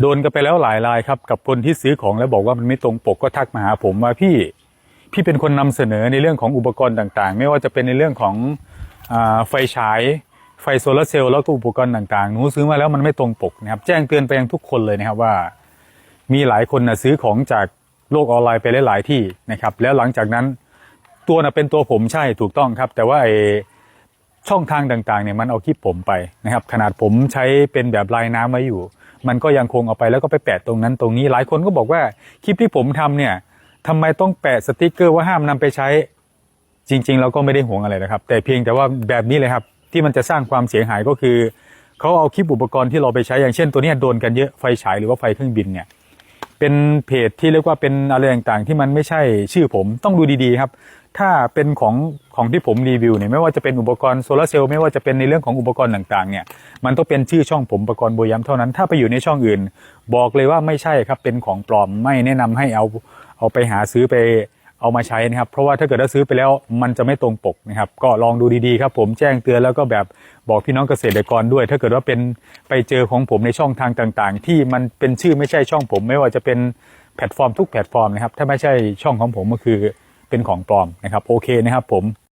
โดนกันไปแล้วหลายรายครับกับคนที่ซื้อของแล้วบอกว่ามันไม่ตรงปกก็ทักมาหาผมว่าพี่พี่เป็นคนนำเสนอในเรื่องของอุปกรณ์ต่างๆ ไม่ว่าจะเป็นในเรื่องของอไฟฉายไฟโซลาร์เซลล์แล้วก็อุปกรณ์ต่างๆหนูซื้อมาแล้วมันไม่ตรงปกนะครับ แจ้งเตือนไปยังทุกคนเลยนะครับว่า มีหลายคนนะซื้อของจากโลกออนไลน์ไปหลายๆที่นะครับ แล้วหลังจากนั้นตัวน่ะเป็นตัวผมใช่ถูกต้องครับ แต่ว่าไอช่องทางต่างๆเนี่ยมันเอาคลิปผมไปนะครับ ขนาดผมใช้เป็นแบบลายน้ำไว้อยู่ มันก็ยังคงเอาไปแล้วก็ไปแปะตรงนั้นตรงนี้หลายคนก็บอกว่าคลิปที่ผมทำเนี่ยทำไมต้องแปะสติกเกอร์ว่าห้ามนำไปใช้ จริง ๆ เราก็ไม่ได้ห่วงอะไรนะครับ แต่เพียงแต่ว่าแบบนี้เลยครับที่มันจะสร้างความเสียหายก็คือเขาเอาคลิปอุปกรณ์ที่เราไปใช้อย่างเช่น ตัวนี้โดนกันเยอะไฟฉายหรือว่าไฟเครื่องบินเนี่ย เป็นเพจที่เรียกว่าเป็นอะไรต่างๆ ที่มันไม่ใช่ชื่อผมต้องดูดีๆครับ ถ้าเป็นของของที่ผมรีวิวเนี่ยไม่ว่าจะเป็นอุปกรณ์โซลาร์เซลล์ไม่ว่าจะเป็นในเรื่องของอุปกรณ์ต่างๆเนี่ยมันต้องเป็นชื่อช่องผมประกรณ์โบยัมเท่านั้น ถ้าไปอยู่ในช่องอื่น บอกเลยว่าไม่ใช่ครับเป็นของปลอมไม่แนะนำให้เอาเอาไปหาซื้อไป เอามาใช้นะครับ เพราะว่าถ้าเกิดว่าซื้อไปแล้วมันจะไม่ตรงปกนะครับ ก็ลองดูดีๆครับผมแจ้งเตือนแล้วก็แบบบอกพี่น้องเกษตรกรด้วย ถ้าเกิดว่าเป็นไปเจอของผมในช่องทางต่างๆ ที่มันเป็นชื่อไม่ใช่ช่องผม ไม่ว่าจะเป็นแพลตฟอร์มทุกแพลตฟอร์มนะครับ ถ้าไม่ใช่ช่องของผมก็คือเป็นของปลอมนะครับโอเคนะครับผม